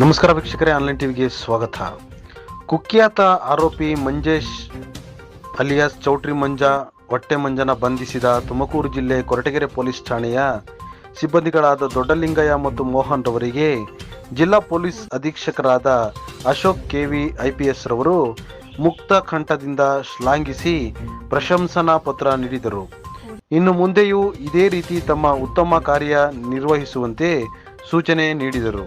ನಮಸ್ಕಾರ ವೀಕ್ಷಕರೇ, ಆನ್ಲೈನ್ ಟಿವಿಗೆ ಸ್ವಾಗತ. ಕುಖ್ಯಾತ ಆರೋಪಿ ಮಂಜೇಶ್ ಅಲಿಯಾಸ್ ಚೌಟ್ರಿ ಮಂಜ, ಹೊಟ್ಟೆ ಮಂಜನ ಬಂಧಿಸಿದ ತುಮಕೂರು ಜಿಲ್ಲೆ ಕೊರಟಗೆರೆ ಪೊಲೀಸ್ ಠಾಣೆಯ ಸಿಬ್ಬಂದಿಗಳಾದ ದೊಡ್ಡಲಿಂಗಯ್ಯ ಮತ್ತು ಮೋಹನ್ ರವರಿಗೆ ಜಿಲ್ಲಾ police ಅಧೀಕ್ಷಕರಾದ Ashok K V I P S ರವರು ಮುಕ್ತ ಕಂಠದಿಂದ ಶ್ಲಾಘಿಸಿ ಪ್ರಶಂಸನಾ ಪತ್ರ ನೀಡಿದರು. ಇನ್ನು ಮುಂದೆಯೂ ಇದೇ ರೀತಿ ತಮ್ಮ ಉತ್ತಮ ಕಾರ್ಯ ನಿರ್ವಹಿಸುವಂತೆ ಸೂಚನೆ ನೀಡಿದರು.